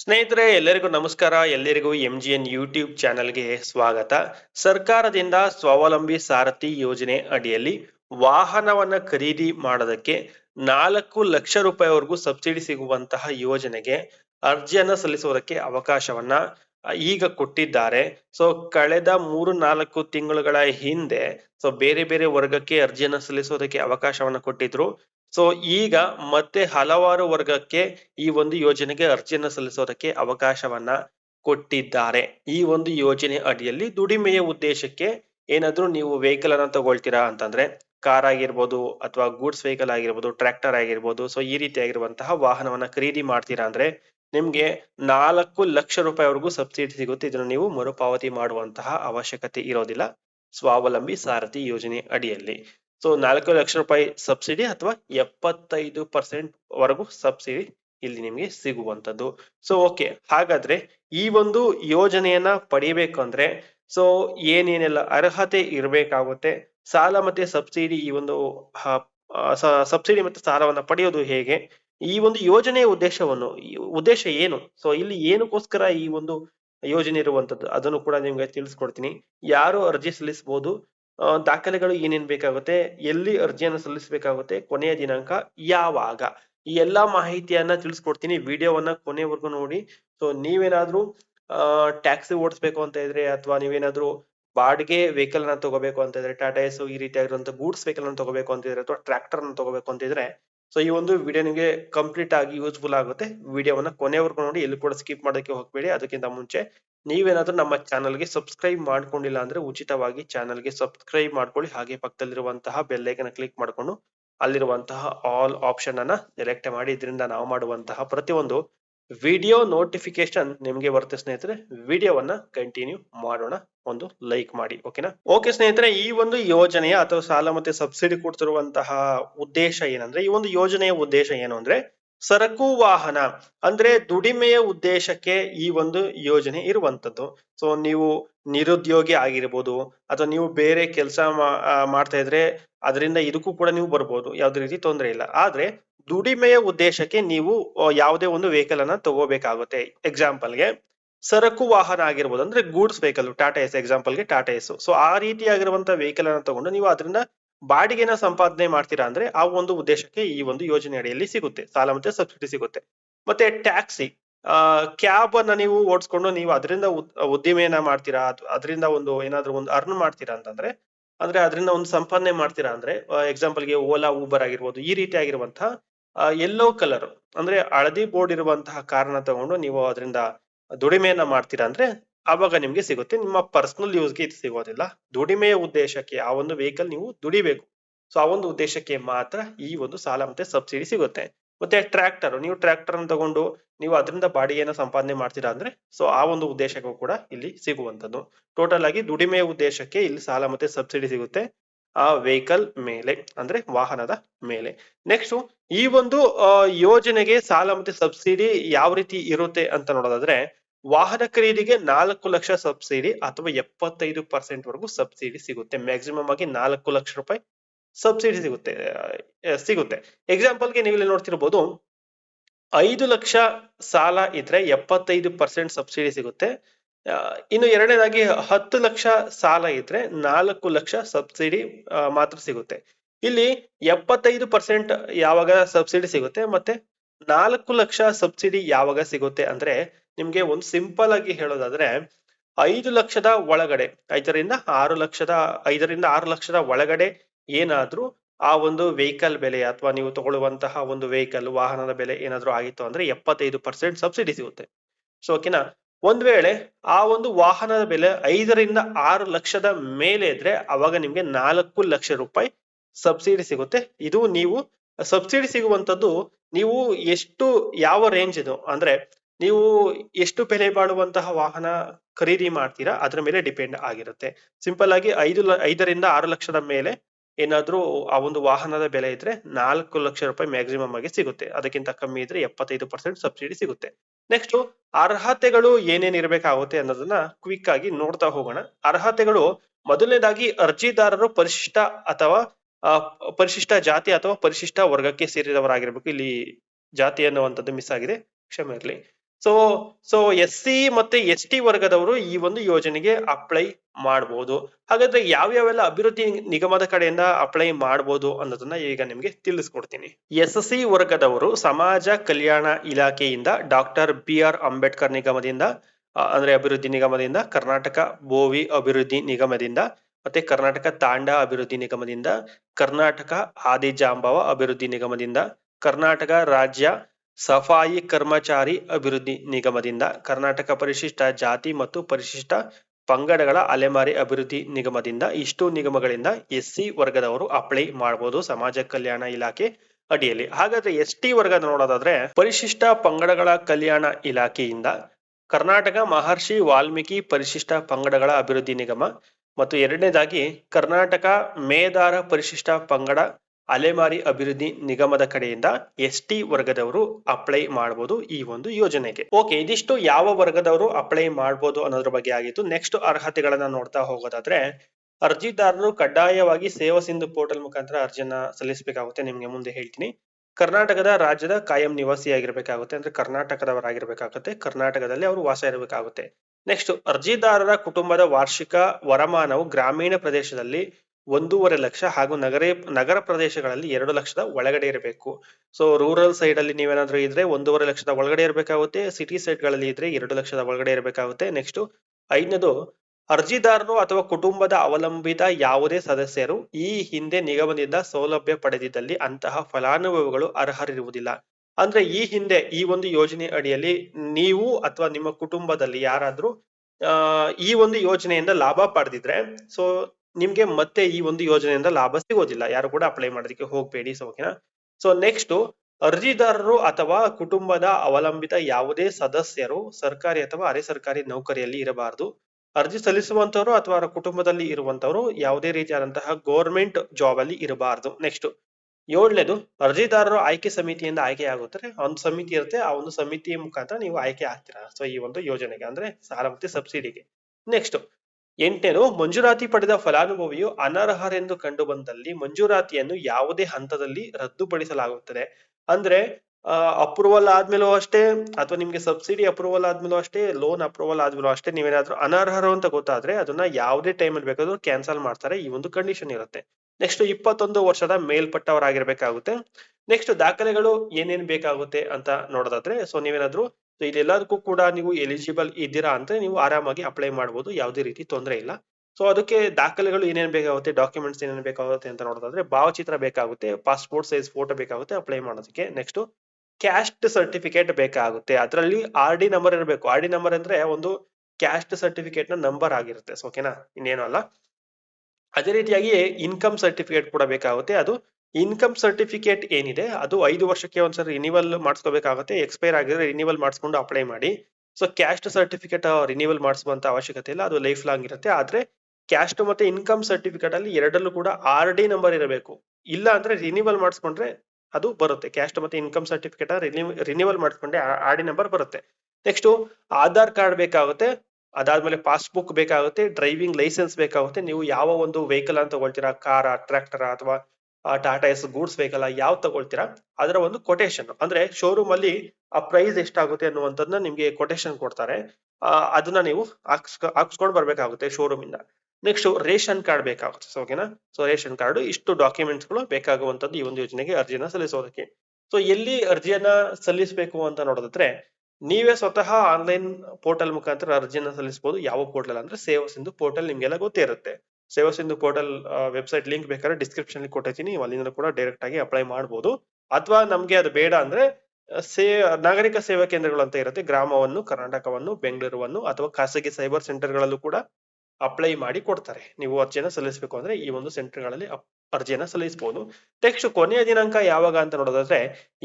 ಸ್ನೇಹಿತರೆ, ಎಲ್ಲರಿಗೂ ನಮಸ್ಕಾರ. ಎಲ್ಲರಿಗೂ ಎಂ ಜಿ ಎನ್ ಯೂಟ್ಯೂಬ್ ಚಾನೆಲ್ಗೆ ಸ್ವಾಗತ. ಸರ್ಕಾರದಿಂದ ಸ್ವಾವಲಂಬಿ ಸಾರಥಿ ಯೋಜನೆ ಅಡಿಯಲ್ಲಿ ವಾಹನವನ್ನ ಖರೀದಿ ಮಾಡೋದಕ್ಕೆ ನಾಲ್ಕು ಲಕ್ಷ ರೂಪಾಯಿವರೆಗೂ ಸಬ್ಸಿಡಿ ಸಿಗುವಂತಹ ಯೋಜನೆಗೆ ಅರ್ಜಿಯನ್ನ ಸಲ್ಲಿಸುವುದಕ್ಕೆ ಅವಕಾಶವನ್ನ ಈಗ ಕೊಟ್ಟಿದ್ದಾರೆ. ಸೊ ಕಳೆದ ಮೂರು ನಾಲ್ಕು ತಿಂಗಳುಗಳ ಹಿಂದೆ ಸೊ ಬೇರೆ ಬೇರೆ ವರ್ಗಕ್ಕೆ ಅರ್ಜಿಯನ್ನು ಸಲ್ಲಿಸೋದಕ್ಕೆ ಅವಕಾಶವನ್ನ ಕೊಟ್ಟಿದ್ರು. ಸೊ ಈಗ ಮತ್ತೆ ಹಲವಾರು ವರ್ಗಕ್ಕೆ ಈ ಒಂದು ಯೋಜನೆಗೆ ಅರ್ಜಿಯನ್ನು ಸಲ್ಲಿಸೋದಕ್ಕೆ ಅವಕಾಶವನ್ನ ಕೊಟ್ಟಿದ್ದಾರೆ. ಈ ಒಂದು ಯೋಜನೆ ಅಡಿಯಲ್ಲಿ ದುಡಿಮೆಯ ಉದ್ದೇಶಕ್ಕೆ ಏನಾದ್ರೂ ನೀವು ವೆಹಿಕಲ್ ಅನ್ನ ತಗೊಳ್ತೀರಾ ಅಂತಂದ್ರೆ ಕಾರ್ ಆಗಿರ್ಬೋದು ಅಥವಾ ಗೂಡ್ಸ್ ವೆಹಿಕಲ್ ಆಗಿರ್ಬೋದು ಟ್ರ್ಯಾಕ್ಟರ್ ಆಗಿರ್ಬೋದು ಸೊ ಈ ರೀತಿಯಾಗಿರುವಂತಹ ವಾಹನವನ್ನ ಖರೀದಿ ಮಾಡ್ತೀರಾ ಅಂದ್ರೆ ನಿಮ್ಗೆ ನಾಲ್ಕು ಲಕ್ಷ ರೂಪಾಯಿವರೆಗೂ ಸಬ್ಸಿಡಿ ಸಿಗುತ್ತೆ. ಇದನ್ನು ನೀವು ಮರುಪಾವತಿ ಮಾಡುವಂತಹ ಅವಶ್ಯಕತೆ ಇರೋದಿಲ್ಲ. ಸ್ವಾವಲಂಬಿ ಸಾರಥಿ ಯೋಜನೆ ಅಡಿಯಲ್ಲಿ. ಸೊ ನಾಲ್ಕು ಲಕ್ಷ ರೂಪಾಯಿ ಸಬ್ಸಿಡಿ ಅಥವಾ ಎಪ್ಪತ್ತೈದು ಪರ್ಸೆಂಟ್ ವರೆಗೂ ಸಬ್ಸಿಡಿ ಇಲ್ಲಿ ನಿಮ್ಗೆ ಸಿಗುವಂತದ್ದು ಸೊ ಓಕೆ ಹಾಗಾದ್ರೆ ಈ ಒಂದು ಯೋಜನೆಯನ್ನ ಪಡಿಬೇಕು ಅಂದ್ರೆ ಸೊ ಏನೇನೆಲ್ಲ ಅರ್ಹತೆ ಇರಬೇಕಾಗುತ್ತೆ, ಸಾಲ ಮತ್ತೆ ಸಬ್ಸಿಡಿ ಈ ಒಂದು ಸಬ್ಸಿಡಿ ಮತ್ತೆ ಸಾಲವನ್ನ ಪಡೆಯೋದು ಹೇಗೆ ಈ ಒಂದು ಯೋಜನೆಯ ಉದ್ದೇಶವನ್ನು ಉದ್ದೇಶ ಏನು? ಸೊ ಇಲ್ಲಿ ಏನಕ್ಕೋಸ್ಕರ ಈ ಒಂದು ಯೋಜನೆ ಇರುವಂತದ್ದು? ಅದನ್ನು ಕೂಡ ನಿಮ್ಗೆ ತಿಳಿಸ್ಕೊಡ್ತೀನಿ. ಯಾರು ಅರ್ಜಿ ಸಲ್ಲಿಸಬಹುದು ದಾಖಲೆಗಳು ಏನೇನ್ ಬೇಕಾಗುತ್ತೆ? ಎಲ್ಲಿ ಅರ್ಜಿಯನ್ನು ಸಲ್ಲಿಸಬೇಕಾಗುತ್ತೆ? ಕೊನೆಯ ದಿನಾಂಕ ಯಾವಾಗ? ಈ ಎಲ್ಲಾ ಮಾಹಿತಿಯನ್ನ ತಿಳಿಸ್ಕೊಡ್ತೀನಿ. ವಿಡಿಯೋವನ್ನ ಕೊನೆವರೆಗೂ ನೋಡಿ. ಸೊ ನೀವೇನಾದ್ರೂ ಟ್ಯಾಕ್ಸಿ ಓಡಿಸ್ಬೇಕು ಅಂತ ಇದ್ರೆ ಅಥವಾ ನೀವೇನಾದ್ರೂ ಬಾಡಿಗೆ ವೆಹಿಕಲ್ನ ತಗೋಬೇಕು ಅಂತ ಇದ್ರೆ, ಟಾಟಾ ಎಸ್ ಈ ರೀತಿಯಾಗಿರುವಂತ ಗೂಡ್ಸ್ ವೆಹಿಕಲ್ನ ತಗೋಬೇಕು ಅಂತ ಇದ್ರೆ ಅಥವಾ ಟ್ರ್ಯಾಕ್ಟರ್ನ ತಗೋಬೇಕು ಅಂತ ಇದ್ರೆ ಸೊ ಈ ಒಂದು ವಿಡಿಯೋ ನಿಮಗೆ ಕಂಪ್ಲೀಟ್ ಆಗಿ ಯೂಸ್ಫುಲ್ ಆಗುತ್ತೆ. ವಿಡಿಯೋವನ್ನ ಕೊನೆವರೆಗೂ ನೋಡಿ, ಎಲ್ಲಿ ಕೂಡ ಸ್ಕಿಪ್ ಮಾಡೋದಕ್ಕೆ ಹೋಗ್ಬೇಡಿ. ಅದಕ್ಕಿಂತ ಮುಂಚೆ, ನೀವೇನಾದ್ರೂ ನಮ್ಮ ಚಾನಲ್ಗೆ ಸಬ್ಸ್ಕ್ರೈಬ್ ಮಾಡ್ಕೊಂಡಿಲ್ಲ ಅಂದ್ರೆ ಉಚಿತವಾಗಿ ಚಾನಲ್ಗೆ ಸಬ್ಸ್ಕ್ರೈಬ್ ಮಾಡ್ಕೊಳ್ಳಿ. ಹಾಗೆ ಪಕ್ಕದಲ್ಲಿರುವಂತಹ ಬೆಲ್ ಐಕನ್ ಕ್ಲಿಕ್ ಮಾಡ್ಕೊಂಡು, ಅಲ್ಲಿರುವಂತಹ ಆಲ್ ಆಪ್ಷನ್ ಅನ್ನ ಸೆಲೆಕ್ಟ್ ಮಾಡಿ. ಇದರಿಂದ ನಾವು ಮಾಡುವಂತಹ ಪ್ರತಿಯೊಂದು ವಿಡಿಯೋ ನೋಟಿಫಿಕೇಶನ್ ನಿಮ್ಗೆ ಬರುತ್ತೆ ಸ್ನೇಹಿತರೆ, ವಿಡಿಯೋವನ್ನ ಕಂಟಿನ್ಯೂ ಮಾಡೋಣ. ಒಂದು ಲೈಕ್ ಮಾಡಿ ಓಕೆನಾ ಓಕೆ ಸ್ನೇಹಿತರೆ, ಈ ಒಂದು ಯೋಜನೆಯ ಅಥವಾ ಸಾಲ ಮತ್ತೆ ಸಬ್ಸಿಡಿ ಕೊಡ್ತಿರುವಂತಹ ಉದ್ದೇಶ ಏನಂದ್ರೆ, ಈ ಒಂದು ಯೋಜನೆಯ ಉದ್ದೇಶ ಏನು ಅಂದ್ರೆ ಸರಕು ವಾಹನ ಅಂದ್ರೆ ದುಡಿಮೆಯ ಉದ್ದೇಶಕ್ಕೆ ಈ ಒಂದು ಯೋಜನೆ ಇರುವಂತದ್ದು. ಸೊ ನೀವು ನಿರುದ್ಯೋಗಿ ಆಗಿರ್ಬೋದು ಅಥವಾ ನೀವು ಬೇರೆ ಕೆಲಸ ಮಾಡ್ತಾ ಇದ್ರೆ ಅದರಿಂದ ಇದಕ್ಕೂ ಕೂಡ ನೀವು ಬರ್ಬೋದು. ಯಾವ್ದೇ ರೀತಿ ತೊಂದರೆ ಇಲ್ಲ. ಆದ್ರೆ ದುಡಿಮೆಯ ಉದ್ದೇಶಕ್ಕೆ ನೀವು ಯಾವುದೇ ಒಂದು ವೆಹಿಕಲ್ ಅನ್ನ ತಗೋಬೇಕಾಗುತ್ತೆ. ಎಕ್ಸಾಂಪಲ್ಗೆ ಸರಕು ವಾಹನ ಆಗಿರ್ಬೋದು ಅಂದ್ರೆ ಗೂಡ್ಸ್ ವೆಹಿಕಲ್ ಟಾಟಾ ಎಸ್ ಎಕ್ಸಾಂಪಲ್ಗೆ ಟಾಟಾ ಎಸ್ ಸೊ ಆ ರೀತಿಯಾಗಿರುವಂತ ವೆಹಿಕಲ್ ಅನ್ನ ತಗೊಂಡು ನೀವು ಅದರಿಂದ ಬಾಡಿಗೆನ ಸಂಪಾದನೆ ಮಾಡ್ತೀರಾ ಅಂದ್ರೆ ಆ ಒಂದು ಉದ್ದೇಶಕ್ಕೆ ಈ ಒಂದು ಯೋಜನೆ ಅಡಿಯಲ್ಲಿ ಸಿಗುತ್ತೆ. ಸಾಲ ಮತ್ತೆ ಸಬ್ಸಿಡಿ ಸಿಗುತ್ತೆ. ಮತ್ತೆ ಟ್ಯಾಕ್ಸಿ ಕ್ಯಾಬ್ ಅನ್ನ ನೀವು ಓಡಿಸ್ಕೊಂಡು ನೀವು ಅದರಿಂದ ಉದ್ದಿಮೆಯನ್ನ ಮಾಡ್ತೀರಾ? ಅದರಿಂದ ಒಂದು ಏನಾದ್ರೂ ಒಂದು ಅರ್ನ್ ಮಾಡ್ತೀರಾ ಅಂತಂದ್ರೆ, ಅಂದ್ರೆ ಅದರಿಂದ ಒಂದು ಸಂಪಾದನೆ ಮಾಡ್ತೀರಾ ಅಂದ್ರೆ ಎಕ್ಸಾಂಪಲ್ಗೆ ಓಲಾ ಊಬರ್ ಆಗಿರ್ಬೋದು, ಈ ರೀತಿ ಆಗಿರುವಂತಹ ಯೆಲ್ಲೋ ಕಲರ್ ಅಂದ್ರೆ ಹಳದಿ ಬೋರ್ಡ್ ಇರುವಂತಹ ಕಾರಣ ತಗೊಂಡು ನೀವು ಅದರಿಂದ ದುಡಿಮೆಯನ್ನ ಮಾಡ್ತೀರಾ ಅಂದ್ರೆ ಆವಾಗ ನಿಮ್ಗೆ ಸಿಗುತ್ತೆ. ನಿಮ್ಮ ಪರ್ಸನಲ್ ಯೂಸ್ಗೆ ಇದು ಸಿಗೋದಿಲ್ಲ. ದುಡಿಮೆಯ ಉದ್ದೇಶಕ್ಕೆ ಆ ಒಂದು ವೆಹಿಕಲ್ ನೀವು ದುಡಿಬೇಕು. ಸೊ ಆ ಒಂದು ಉದ್ದೇಶಕ್ಕೆ ಮಾತ್ರ ಈ ಒಂದು ಸಾಲ ಮತ್ತೆ ಸಬ್ಸಿಡಿ ಸಿಗುತ್ತೆ. ಮತ್ತೆ ಟ್ರ್ಯಾಕ್ಟರ್ ನೀವು ಟ್ರ್ಯಾಕ್ಟರ್ ಅನ್ನು ತಗೊಂಡು ನೀವು ಅದರಿಂದ ಬಾಡಿಗೆಯನ್ನು ಸಂಪಾದನೆ ಮಾಡ್ತೀರಾ ಅಂದ್ರೆ ಸೊ ಆ ಒಂದು ಉದ್ದೇಶಕ್ಕೂ ಕೂಡ ಇಲ್ಲಿ ಸಿಗುವಂತದ್ದು ಟೋಟಲ್ ಆಗಿ ದುಡಿಮೆಯ ಉದ್ದೇಶಕ್ಕೆ ಇಲ್ಲಿ ಸಾಲ ಮತ್ತೆ ಸಬ್ಸಿಡಿ ಸಿಗುತ್ತೆ. ಆ ವೆಹಿಕಲ್ ಮೇಲೆ, ಅಂದ್ರೆ ವಾಹನದ ಮೇಲೆ. ನೆಕ್ಸ್ಟ್ ಈ ಒಂದು ಯೋಜನೆಗೆ ಸಾಲ ಮತ್ತೆ ಸಬ್ಸಿಡಿ ಯಾವ ರೀತಿ ಇರುತ್ತೆ ಅಂತ ನೋಡೋದಾದ್ರೆ ವಾಹನ ಖರೀದಿಗೆ ನಾಲ್ಕು ಲಕ್ಷ ಸಬ್ಸಿಡಿ ಅಥವಾ ಎಪ್ಪತ್ತೈದು ಪರ್ಸೆಂಟ್ ವರೆಗೂ ಸಬ್ಸಿಡಿ ಸಿಗುತ್ತೆ. ಮ್ಯಾಕ್ಸಿಮಮ್ ಆಗಿ ನಾಲ್ಕು ಲಕ್ಷ ರೂಪಾಯಿ ಸಬ್ಸಿಡಿ ಸಿಗುತ್ತೆ ಸಿಗುತ್ತೆ. ಎಕ್ಸಾಂಪಲ್ಗೆ ನೀವು ಇಲ್ಲಿ ನೋಡ್ತಿರ್ಬೋದು, ಐದು ಲಕ್ಷ ಸಾಲ ಇದ್ರೆ ಎಪ್ಪತ್ತೈದು ಪರ್ಸೆಂಟ್ ಸಬ್ಸಿಡಿ ಸಿಗುತ್ತೆ. ಇನ್ನು ಎರಡನೇದಾಗಿ ಹತ್ತು ಲಕ್ಷ ಸಾಲ ಇದ್ರೆ ನಾಲ್ಕು ಲಕ್ಷ ಸಬ್ಸಿಡಿ ಮಾತ್ರ ಸಿಗುತ್ತೆ. ಇಲ್ಲಿ ಎಪ್ಪತ್ತೈದು ಪರ್ಸೆಂಟ್ ಯಾವಾಗ ಸಬ್ಸಿಡಿ ಸಿಗುತ್ತೆ ಮತ್ತೆ ನಾಲ್ಕು ಲಕ್ಷ ಸಬ್ಸಿಡಿ ಯಾವಾಗ ಸಿಗುತ್ತೆ ಅಂದ್ರೆ ನಿಮ್ಗೆ ಒಂದು ಸಿಂಪಲ್ ಆಗಿ ಹೇಳೋದಾದ್ರೆ ಐದು ಲಕ್ಷದ ಒಳಗಡೆ, ಐದರಿಂದ ಆರು ಲಕ್ಷದ, ಐದರಿಂದ ಆರು ಲಕ್ಷದ ಒಳಗಡೆ ಏನಾದ್ರೂ ಆ ಒಂದು ವೆಹಿಕಲ್ ಬೆಲೆ ಅಥವಾ ನೀವು ತಗೊಳ್ಳುವಂತಹ ಒಂದು ವೆಹಿಕಲ್ ವಾಹನದ ಬೆಲೆ ಏನಾದ್ರೂ ಆಗಿತ್ತು ಅಂದ್ರೆ ಎಪ್ಪತ್ತೈದು ಪರ್ಸೆಂಟ್ ಸಬ್ಸಿಡಿ ಸಿಗುತ್ತೆ. ಸೊ ಓಕೆನಾ ಒಂದ್ ವೇಳೆ ಆ ಒಂದು ವಾಹನದ ಬೆಲೆ ಐದರಿಂದ ಆರು ಲಕ್ಷದ ಮೇಲೆ ಇದ್ರೆ ಅವಾಗ ನಿಮ್ಗೆ ನಾಲ್ಕು ಲಕ್ಷ ರೂಪಾಯಿ ಸಬ್ಸಿಡಿ ಸಿಗುತ್ತೆ. ಇದು ನೀವು ಸಬ್ಸಿಡಿ ಸಿಗುವಂತದ್ದು ನೀವು ಎಷ್ಟು, ಯಾವ ರೇಂಜ್ ಇದು? ಅಂದ್ರೆ ನೀವು ಎಷ್ಟು ಬೆಲೆ ಬಾಳುವಂತಹ ವಾಹನ ಖರೀದಿ ಮಾಡ್ತೀರಾ? ಅದರ ಮೇಲೆ ಡಿಪೆಂಡ್ ಆಗಿರುತ್ತೆ. ಸಿಂಪಲ್ ಆಗಿ ಐದು ಐದರಿಂದ ಆರು ಲಕ್ಷದ ಮೇಲೆ ಏನಾದರೂ ಆ ಒಂದು ವಾಹನದ ಬೆಲೆ ಇದ್ರೆ ನಾಲ್ಕು ಲಕ್ಷ ರೂಪಾಯಿ ಮ್ಯಾಕ್ಸಿಮಮ್ ಆಗಿ ಸಿಗುತ್ತೆ. ಅದಕ್ಕಿಂತ ಕಮ್ಮಿ ಇದ್ರೆ ಎಪ್ಪತ್ತೈದು ಪರ್ಸೆಂಟ್ ಸಬ್ಸಿಡಿ ಸಿಗುತ್ತೆ. ನೆಕ್ಸ್ಟ್ ಅರ್ಹತೆಗಳು ಏನೇನ್ ಇರಬೇಕಾಗುತ್ತೆ ಅನ್ನೋದನ್ನ ಕ್ವಿಕ್ ಆಗಿ ನೋಡ್ತಾ ಹೋಗೋಣ. ಅರ್ಹತೆಗಳು ಮೊದಲನೇದಾಗಿ ಅರ್ಜಿದಾರರು ಪರಿಶಿಷ್ಟ ಅಥವಾ ಪರಿಶಿಷ್ಟ ಜಾತಿ ಅಥವಾ ಪರಿಶಿಷ್ಟ ವರ್ಗಕ್ಕೆ ಸೇರಿದವರಾಗಿರ್ಬೇಕು. ಇಲ್ಲಿ ಜಾತಿ ಅನ್ನುವಂಥದ್ದು ಮಿಸ್ ಆಗಿದೆ. ಕ್ಷಮೆ ಇರಲಿ. ಸೊ ಸೊ ಎಸ್ ಸಿ ಮತ್ತೆ ಎಸ್ ಟಿ ವರ್ಗದವರು ಈ ಒಂದು ಯೋಜನೆಗೆ ಅಪ್ಲೈ ಮಾಡಬಹುದು ಹಾಗಾದ್ರೆ ಯಾವ್ಯಾವೆಲ್ಲ ಅಭಿವೃದ್ಧಿ ನಿಗಮದ ಕಡೆಯಿಂದ ಅಪ್ಲೈ ಮಾಡಬಹುದು ಅನ್ನೋದನ್ನ ಈಗ ನಿಮ್ಗೆ ತಿಳಿಸ್ಕೊಡ್ತೀನಿ. ಎಸ್ ಸಿ ವರ್ಗದವರು ಸಮಾಜ ಕಲ್ಯಾಣ ಇಲಾಖೆಯಿಂದ ಡಾಕ್ಟರ್ ಬಿ ಆರ್ ಅಂಬೇಡ್ಕರ್ ನಿಗಮದಿಂದ ಅಂದ್ರೆ ಅಭಿವೃದ್ಧಿ ನಿಗಮದಿಂದ, ಕರ್ನಾಟಕ ಬೋವಿ ಅಭಿವೃದ್ಧಿ ನಿಗಮದಿಂದ, ಮತ್ತೆ ಕರ್ನಾಟಕ ತಾಂಡ ಅಭಿವೃದ್ಧಿ ನಿಗಮದಿಂದ, ಕರ್ನಾಟಕ ಆದಿಜಾಂಬವ ಅಭಿವೃದ್ಧಿ ನಿಗಮದಿಂದ, ಕರ್ನಾಟಕ ರಾಜ್ಯ ಸಫಾಯಿ ಕರ್ಮಚಾರಿ ಅಭಿವೃದ್ಧಿ ನಿಗಮದಿಂದ ಕರ್ನಾಟಕ ಪರಿಶಿಷ್ಟ ಜಾತಿ ಮತ್ತು ಪರಿಶಿಷ್ಟ ಪಂಗಡಗಳ ಅಲೆಮಾರಿ ಅಭಿವೃದ್ಧಿ ನಿಗಮದಿಂದ ಇಷ್ಟು ನಿಗಮಗಳಿಂದ ಎಸ್ ಸಿ ವರ್ಗದವರು ಅಪ್ಲೈ ಮಾಡಬಹುದು ಸಮಾಜ ಕಲ್ಯಾಣ ಇಲಾಖೆ ಅಡಿಯಲ್ಲಿ. ಹಾಗಾದ್ರೆ ಎಸ್ ಟಿ ವರ್ಗ ನೋಡೋದಾದ್ರೆ ಪರಿಶಿಷ್ಟ ಪಂಗಡಗಳ ಕಲ್ಯಾಣ ಇಲಾಖೆಯಿಂದ ಕರ್ನಾಟಕ ಮಹರ್ಷಿ ವಾಲ್ಮೀಕಿ ಪರಿಶಿಷ್ಟ ಪಂಗಡಗಳ ಅಭಿವೃದ್ಧಿ ನಿಗಮ ಮತ್ತು ಎರಡನೇದಾಗಿ ಕರ್ನಾಟಕ ಮೇದಾರ ಪರಿಶಿಷ್ಟ ಪಂಗಡ ಅಲೆಮಾರಿ ಅಭಿವೃದ್ಧಿ ನಿಗಮದ ಕಡೆಯಿಂದ ಎಸ್ ಟಿ ವರ್ಗದವರು ಅಪ್ಲೈ ಮಾಡಬಹುದು ಈ ಒಂದು ಯೋಜನೆಗೆ. ಓಕೆ, ಇದಿಷ್ಟು ಯಾವ ವರ್ಗದವರು ಅಪ್ಲೈ ಮಾಡಬಹುದು ಅನ್ನೋದ್ರ ಬಗ್ಗೆ ಆಗಿತ್ತು. ನೆಕ್ಸ್ಟ್ ಅರ್ಹತೆಗಳನ್ನ ನೋಡ್ತಾ ಹೋಗೋದಾದ್ರೆ, ಅರ್ಜಿದಾರರು ಕಡ್ಡಾಯವಾಗಿ ಸೇವಾ ಸಿಂಧು ಪೋರ್ಟಲ್ ಮುಖಾಂತರ ಅರ್ಜಿಯನ್ನ ಸಲ್ಲಿಸಬೇಕಾಗುತ್ತೆ, ನಿಮ್ಗೆ ಮುಂದೆ ಹೇಳ್ತೀನಿ. ಕರ್ನಾಟಕದ ರಾಜ್ಯದ ಕಾಯಂ ನಿವಾಸಿ ಆಗಿರ್ಬೇಕಾಗುತ್ತೆ ಅಂದ್ರೆ ಕರ್ನಾಟಕದವರಾಗಿರ್ಬೇಕಾಗುತ್ತೆ, ಕರ್ನಾಟಕದಲ್ಲಿ ಅವರು ವಾಸ ಇರಬೇಕಾಗುತ್ತೆ. ನೆಕ್ಸ್ಟ್ ಅರ್ಜಿದಾರರ ಕುಟುಂಬದ ವಾರ್ಷಿಕ ವರಮಾನವು ಗ್ರಾಮೀಣ ಪ್ರದೇಶದಲ್ಲಿ ಒಂದೂವರೆ ಲಕ್ಷ ಹಾಗೂ ನಗರ ನಗರ ಪ್ರದೇಶಗಳಲ್ಲಿ ಎರಡು ಲಕ್ಷದ ಒಳಗಡೆ ಇರಬೇಕು. ಸೊ ರೂರಲ್ ಸೈಡ್ ಅಲ್ಲಿ ನೀವೇನಾದ್ರೂ ಇದ್ರೆ ಒಂದೂವರೆ ಲಕ್ಷದ ಒಳಗಡೆ ಇರಬೇಕಾಗುತ್ತೆ. ಸಿಟಿ ಸೈಡ್ಗಳಲ್ಲಿ ಇದ್ರೆ ಎರಡು ಲಕ್ಷದ ಒಳಗಡೆ ಇರಬೇಕಾಗುತ್ತೆ. ನೆಕ್ಸ್ಟ್ ಐದನೇದು, ಅರ್ಜಿದಾರರು ಅಥವಾ ಕುಟುಂಬದ ಅವಲಂಬಿತ ಯಾವುದೇ ಸದಸ್ಯರು ಈ ಹಿಂದೆ ನಿಗಮದಿಂದ ಸೌಲಭ್ಯ ಪಡೆದಿದ್ದಲ್ಲಿ ಅಂತಹ ಫಲಾನುಭವಿಗಳು ಅರ್ಹರಿರುವುದಿಲ್ಲ. ಅಂದ್ರೆ ಈ ಹಿಂದೆ ಈ ಒಂದು ಯೋಜನೆ ಅಡಿಯಲ್ಲಿ ನೀವು ಅಥವಾ ನಿಮ್ಮ ಕುಟುಂಬದಲ್ಲಿ ಯಾರಾದ್ರೂ ಈ ಒಂದು ಯೋಜನೆಯಿಂದ ಲಾಭ ಪಡೆದಿದ್ರೆ ಸೊ ನಿಮ್ಗೆ ಮತ್ತೆ ಈ ಒಂದು ಯೋಜನೆಯಿಂದ ಲಾಭ ಸಿಗೋದಿಲ್ಲ. ಯಾರು ಕೂಡ ಅಪ್ಲೈ ಮಾಡೋದಕ್ಕೆ ಹೋಗ್ಬೇಡಿ ಸೊ ಓಕೆನಾ ಸೊ ನೆಕ್ಸ್ಟ್ ಅರ್ಜಿದಾರರು ಅಥವಾ ಕುಟುಂಬದ ಅವಲಂಬಿತ ಯಾವುದೇ ಸದಸ್ಯರು ಸರ್ಕಾರಿ ಅಥವಾ ಅರೆ ಸರ್ಕಾರಿ ನೌಕರಿಯಲ್ಲಿ ಇರಬಾರದು. ಅರ್ಜಿ ಸಲ್ಲಿಸುವಂತವರು ಅಥವಾ ಅವರ ಕುಟುಂಬದಲ್ಲಿ ಇರುವಂತವರು ಯಾವುದೇ ರೀತಿಯಾದಂತಹ ಗೌರ್ಮೆಂಟ್ ಜಾಬ್ ಅಲ್ಲಿ ಇರಬಾರದು. ನೆಕ್ಸ್ಟ್ ಏಳನೇದು, ಅರ್ಜಿದಾರರು ಆಯ್ಕೆ ಸಮಿತಿಯಿಂದ ಆಯ್ಕೆ ಆಗುತ್ತಾರೆ. ಒಂದು ಸಮಿತಿ ಇರುತ್ತೆ, ಆ ಒಂದು ಸಮಿತಿಯ ಮುಖಾಂತರ ನೀವು ಆಯ್ಕೆ ಆಗ್ತೀರಾ? ಸೊ ಈ ಒಂದು ಯೋಜನೆಗೆ, ಅಂದ್ರೆ ಸಾಲ ಮತ್ತೆ ಸಬ್ಸಿಡಿಗೆ ನೆಕ್ಸ್ಟ್ ಎಂಟನೇದು, ಮಂಜೂರಾತಿ ಪಡೆದ ಫಲಾನುಭವಿಯು ಅನರ್ಹರೆಂದು ಕಂಡು ಬಂದಲ್ಲಿ ಮಂಜೂರಾತಿಯನ್ನು ಯಾವುದೇ ಹಂತದಲ್ಲಿ ರದ್ದುಪಡಿಸಲಾಗುತ್ತದೆ. ಅಂದ್ರೆ ಅಪ್ರೂವಲ್ ಆದ್ಮೇಲೂ ಅಷ್ಟೇ, ಅಥವಾ ನಿಮ್ಗೆ ಸಬ್ಸಿಡಿ ಅಪ್ರೂವಲ್ ಆದ್ಮೇಲೂ ಅಷ್ಟೇ ಲೋನ್ ಅಪ್ರೂವಲ್ ಆದ್ಮೇಲೂ ಅಷ್ಟೇ, ನೀವೇನಾದ್ರೂ ಅನರ್ಹರು ಅಂತ ಗೊತ್ತಾದ್ರೆ ಅದನ್ನ ಯಾವುದೇ ಟೈಮ್ ಅಲ್ಲಿ ಬೇಕಾದ್ರೂ ಕ್ಯಾನ್ಸಲ್ ಮಾಡ್ತಾರೆ. ಈ ಒಂದು ಕಂಡೀಷನ್ ಇರುತ್ತೆ. ನೆಕ್ಸ್ಟ್ ಇಪ್ಪತ್ತೊಂದು ವರ್ಷದ ಮೇಲ್ಪಟ್ಟವರಾಗಿರ್ಬೇಕಾಗುತ್ತೆ. ನೆಕ್ಸ್ಟ್ ದಾಖಲೆಗಳು ಏನೇನ್ ಬೇಕಾಗುತ್ತೆ ಅಂತ ನೋಡೋದಾದ್ರೆ ಸೊ ನೀವೇನಾದ್ರೂ ಸೊ ಇದೆಲ್ಲದಕ್ಕೂ ಕೂಡ ನೀವು ಎಲಿಜಿಬಲ್ ಇದ್ದೀರಾ ಅಂದ್ರೆ ನೀವು ಆರಾಮಾಗಿ ಅಪ್ಲೈ ಮಾಡಬಹುದು ಯಾವುದೇ ರೀತಿ ತೊಂದರೆ ಇಲ್ಲ. ಸೊ ಅದಕ್ಕೆ ದಾಖಲೆಗಳು ಏನೇನು ಬೇಕಾಗುತ್ತೆ ಡಾಕ್ಯುಮೆಂಟ್ಸ್ ಏನೇನು ಬೇಕಾಗುತ್ತೆ ಅಂತ ನೋಡೋದಾದ್ರೆ ಭಾವಚಿತ್ರ ಬೇಕಾಗುತ್ತೆ ಪಾಸ್ಪೋರ್ಟ್ ಸೈಜ್ ಫೋಟೋ ಬೇಕಾಗುತ್ತೆ ಅಪ್ಲೈ ಮಾಡೋದಕ್ಕೆ. ನೆಕ್ಸ್ಟ್ ಕ್ಯಾಸ್ಟ್ ಸರ್ಟಿಫಿಕೇಟ್ ಬೇಕಾಗುತ್ತೆ. ಅದರಲ್ಲಿ ಆರ್ ಡಿ ನಂಬರ್ ಇರಬೇಕು. ಆರ್ ಡಿ ನಂಬರ್ ಅಂದ್ರೆ ಒಂದು ಕ್ಯಾಸ್ಟ್ ಸರ್ಟಿಫಿಕೇಟ್ನ ನಂಬರ್ ಆಗಿರುತ್ತೆ. ಓಕೆನಾ ಇನ್ನೇನು ಅಲ್ಲ. ಅದೇ ರೀತಿಯಾಗಿ ಇನ್ಕಮ್ ಸರ್ಟಿಫಿಕೇಟ್ ಕೂಡ ಬೇಕಾಗುತ್ತೆ. ಅದು ಇನ್ಕಮ್ ಸರ್ಟಿಫಿಕೇಟ್ ಏನಿದೆ, ಅದು ಐದು ವರ್ಷಕ್ಕೆ ಒಂದ್ಸರಿ ರಿನಿವಲ್ ಮಾಡಿಸ್ಕೋಬೇಕಾಗುತ್ತೆ ಎಕ್ಸ್ಪೈರ್ ಆಗಿದ್ರೆ ರಿನಿವಲ್ ಮಾಡಿಸ್ಕೊಂಡು ಅಪ್ಲೈ ಮಾಡಿ. ಸೊ ಕ್ಯಾಸ್ಟ್ ಸರ್ಟಿಫಿಕೇಟ್ ರಿನಿವಲ್ ಮಾಡಿಸುವಂತ ಅವಶ್ಯಕತೆ ಇಲ್ಲ, ಅದು ಲೈಫ್ ಲಾಂಗ್ ಇರುತ್ತೆ. ಆದ್ರೆ ಕ್ಯಾಸ್ಟ್ ಮತ್ತೆ ಇನ್ಕಮ್ ಸರ್ಟಿಫಿಕೇಟ್ ಅಲ್ಲಿ ಎರಡಲ್ಲೂ ಕೂಡ ಆರ್ ಡಿ ನಂಬರ್ ಇರಬೇಕು. ಇಲ್ಲ ಅಂದ್ರೆ ರಿನಿವಲ್ ಮಾಡಿಸ್ಕೊಂಡ್ರೆ ಅದು ಬರುತ್ತೆ. ಕ್ಯಾಸ್ಟ್ ಮತ್ತೆ ಇನ್ಕಮ್ ಸರ್ಟಿಫಿಕೇಟ್ ರಿನಿವಲ್ ಮಾಡಿಸ್ಕೊಂಡ್ರೆ ಆರ್ ಡಿ ನಂಬರ್ ಬರುತ್ತೆ. ನೆಕ್ಸ್ಟ್ ಆಧಾರ್ ಕಾರ್ಡ್ ಬೇಕಾಗುತ್ತೆ. ಅದಾದ್ಮೇಲೆ ಪಾಸ್ಬುಕ್ ಬೇಕಾಗುತ್ತೆ ಡ್ರೈವಿಂಗ್ ಲೈಸೆನ್ಸ್ ಬೇಕಾಗುತ್ತೆ. ನೀವು ಯಾವ ಒಂದು ವೆಹಿಕಲ್ ಅಂತ ತಗೊಳ್ತೀರಾ? ಕಾರ ಟ್ರ್ಯಾಕ್ಟರ್ ಅಥವಾ ಟಾಟಾ ಎಸ್ ಗೂಡ್ಸ್ ವೆಹಿಕಲ್ ಯಾವ್ ತಗೊಳ್ತೀರಾ? ಅದರ ಒಂದು ಕೊಟೇಶನ್ ಅಂದ್ರೆ ಶೋರೂಮ್ ಅಲ್ಲಿ ಆ ಪ್ರೈಸ್ ಎಷ್ಟಾಗುತ್ತೆ ಅನ್ನುವಂಥದ್ದನ್ನ ನಿಮ್ಗೆ ಕೊಟೇಶನ್ ಕೊಡ್ತಾರೆ. ಆ, ಅದನ್ನ ನೀವು ಹಾಕ್ಸ್ ಹಾಕ್ಸ್ಕೊಂಡು ಬರ್ಬೇಕಾಗುತ್ತೆ ಶೋರೂಮ್ ಇಂದ. ನೆಕ್ಸ್ಟ್ ರೇಷನ್ ಕಾರ್ಡ್ ಬೇಕಾಗುತ್ತೆ. ಸೊ ಓಕೆನಾ ಸೊ ರೇಷನ್ ಕಾರ್ಡ್ ಇಷ್ಟು ಡಾಕ್ಯುಮೆಂಟ್ಸ್ಗಳು ಬೇಕಾಗುವಂತದ್ದು ಈ ಒಂದು ಯೋಜನೆಗೆ ಅರ್ಜಿಯನ್ನ ಸಲ್ಲಿಸೋದಕ್ಕೆ. ಸೊ ಎಲ್ಲಿ ಅರ್ಜಿಯನ್ನ ಸಲ್ಲಿಸಬೇಕು ಅಂತ ನೋಡೋದಾದ್ರೆ ನೀವೇ ಸ್ವತಃ ಆನ್ಲೈನ್ ಪೋರ್ಟಲ್ ಮುಖಾಂತರ ಅರ್ಜಿಯನ್ನ ಸಲ್ಲಿಸಬಹುದು ಯಾವ ಪೋರ್ಟಲ್ ಅಂದ್ರೆ ಸೇವಾ ಸಿಂಧು ಪೋರ್ಟಲ್ ನಿಮ್ಗೆಲ್ಲ ಗೊತ್ತೇ ಇರುತ್ತೆ Seva Sindhu portal website link ಬೇಕಾದ್ರೆ ಡಿಸ್ಕ್ರಿಪ್ಷನ್ ಕೊಟ್ಟಿದ್ದೀನಿ ಅಲ್ಲಿಂದ ಕೂಡ ಡೈರೆಕ್ಟ್ ಆಗಿ ಅಪ್ಲೈ ಮಾಡಬಹುದು ಅಥವಾ ನಮಗೆ ಅದು ಬೇಡ ಅಂದ್ರೆ ಸೇ, ನಾಗರಿಕ ಸೇವಾ ಕೇಂದ್ರಗಳು ಅಂತ ಇರುತ್ತೆ. ಗ್ರಾಮವನ್ನು, ಕರ್ನಾಟಕವನ್ನು ಬೆಂಗಳೂರನ್ನು ಅಥವಾ ಖಾಸಗಿ ಸೈಬರ್ ಸೆಂಟರ್ಗಳಲ್ಲೂ ಕೂಡ ಅಪ್ಲೈ ಮಾಡಿ ಕೊಡ್ತಾರೆ. ನೀವು ಅರ್ಜಿಯನ್ನ ಸಲ್ಲಿಸಬೇಕು ಅಂದ್ರೆ ಈ ಒಂದು ಸೆಂಟರ್ಗಳಲ್ಲಿ ಅರ್ಜಿಯನ್ನ ಸಲ್ಲಿಸಬಹುದು ನೆಕ್ಸ್ಟ್ ಕೊನೆಯ ದಿನಾಂಕ ಯಾವಾಗ ಅಂತ ನೋಡೋದಾದ್ರೆ,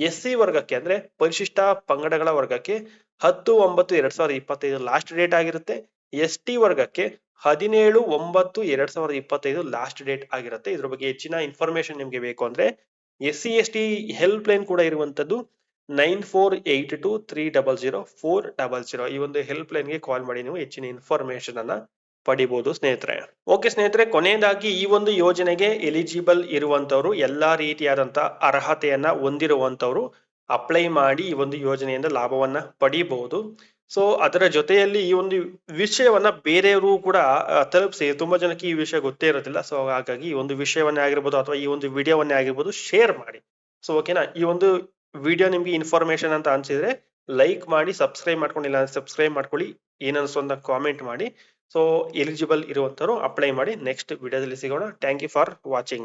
ಎಸ್ ಸಿ ವರ್ಗಕ್ಕೆ ಅಂದ್ರೆ ಪರಿಶಿಷ್ಟ ಪಂಗಡಗಳ ವರ್ಗಕ್ಕೆ ಹತ್ತು ಒಂಬತ್ತು ಎರಡ್ ಸಾವಿರದ ಇಪ್ಪತ್ತೈದು ಲಾಸ್ಟ್ ಡೇಟ್ ಆಗಿರುತ್ತೆ. ಎಸ್ ಟಿ ವರ್ಗಕ್ಕೆ ಹದಿನೇಳು, ಒಂಬತ್ತು, ಎರಡ್ ಸಾವಿರದ ಇಪ್ಪತ್ತೈದು ಲಾಸ್ಟ್ ಡೇಟ್ ಆಗಿರುತ್ತೆ. ಇದ್ರ ಬಗ್ಗೆ ಹೆಚ್ಚಿನ ಇನ್ಫಾರ್ಮೇಶನ್ ನಿಮ್ಗೆ ಬೇಕು ಅಂದ್ರೆ S C S T helpline ಕೂಡ ಇರುವಂತದ್ದು nine four eight two three double zero four double zero ಈ ಒಂದು ಹೆಲ್ಪ್ ಲೈನ್ಗೆ ಕಾಲ್ ಮಾಡಿ ನೀವು ಹೆಚ್ಚಿನ ಇನ್ಫಾರ್ಮೇಶನ್ ಅನ್ನ ಪಡಿಬಹುದು ಸ್ನೇಹಿತರೆ. ಓಕೆ ಸ್ನೇಹಿತರೆ, ಕೊನೆಯದಾಗಿ ಈ ಒಂದು ಯೋಜನೆಗೆ ಎಲಿಜಿಬಲ್ ಇರುವಂತವ್ರು, ಎಲ್ಲಾ ರೀತಿಯಾದಂತ ಅರ್ಹತೆಯನ್ನ ಹೊಂದಿರುವಂತವ್ರು ಅಪ್ಲೈ ಮಾಡಿ ಈ ಒಂದು ಯೋಜನೆಯಿಂದ ಲಾಭವನ್ನ ಪಡಿಬಹುದು ಸೊ ಅದರ ಜೊತೆಯಲ್ಲಿ ಈ ಒಂದು ವಿಷಯವನ್ನ ಬೇರೆಯವರು ಕೂಡ ತಲುಪಿಸಿ. ತುಂಬಾ ಜನಕ್ಕೆ ಈ ವಿಷಯ ಗೊತ್ತೇ ಇರೋದಿಲ್ಲ. ಸೊ ಹಾಗಾಗಿ ಈ ಒಂದು ವಿಷಯವನ್ನೇ ಆಗಿರ್ಬೋದು ಅಥವಾ ಈ ಒಂದು ವಿಡಿಯೋವನ್ನೇ ಆಗಿರ್ಬೋದು ಶೇರ್ ಮಾಡಿ. ಸೊ ಓಕೆನಾ ಈ ಒಂದು ವಿಡಿಯೋ ನಿಮ್ಗೆ ಇನ್ಫಾರ್ಮೇಶನ್ ಅಂತ ಅನ್ಸಿದ್ರೆ ಲೈಕ್ ಮಾಡಿ ಸಬ್ಸ್ಕ್ರೈಬ್ ಮಾಡ್ಕೊಂಡಿಲ್ಲ ಸಬ್ಸ್ಕ್ರೈಬ್ ಮಾಡ್ಕೊಳ್ಳಿ. ಏನನ್ಸು ಅಂತ ಕಾಮೆಂಟ್ ಮಾಡಿ. ಸೊ ಎಲಿಜಿಬಲ್ ಇರುವಂತರು ಅಪ್ಲೈ ಮಾಡಿ. ನೆಕ್ಸ್ಟ್ ವಿಡಿಯೋದಲ್ಲಿ ಸಿಗೋಣ. Thank you for watching